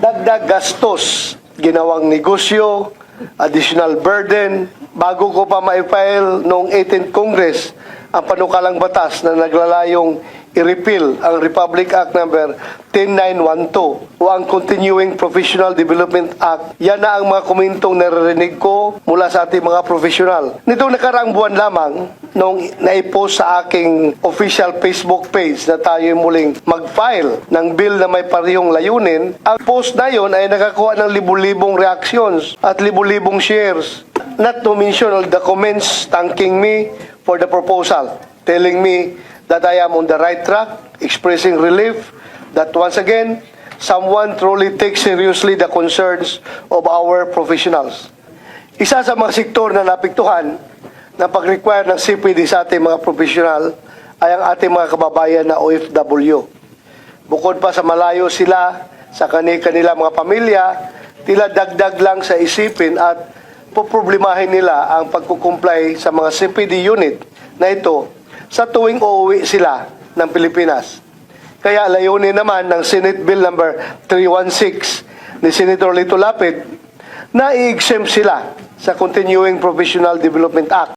dagdag gastos, ginawang negosyo, additional burden, bago ko pa ma-file noong 18th Congress ang panukalang batas na naglalayong i-repeal ang Republic Act number 10912 o ang Continuing Professional Development Act. Yan na ang mga komintong naririnig ko mula sa ating mga profesional. Nitong nakaraang buwan lamang, nung naipost sa aking official Facebook page na tayo muling mag-file ng bill na may parehong layunin, ang post na yon ay nakakuha ng libu-libong reactions at libu-libong shares. Not to mention all the comments thanking me for the proposal, telling me that I am on the right track, expressing relief that once again, someone truly takes seriously the concerns of our professionals. Isa sa mga sektor na napiktuhan ng pag-require ng CPD sa ating mga profesional ay ang ating mga kababayan na OFW. Bukod pa sa malayo sila sa kani-kanila mga pamilya, tila dagdag lang sa isipin at poproblemahin nila ang pagkukumplay sa mga CPD unit na ito sa tuwing uuwi sila ng Pilipinas. Kaya layunin naman ng Senate Bill number 316 ni Senator Lito Lapid na i-exempt sila sa Continuing Professional Development Act.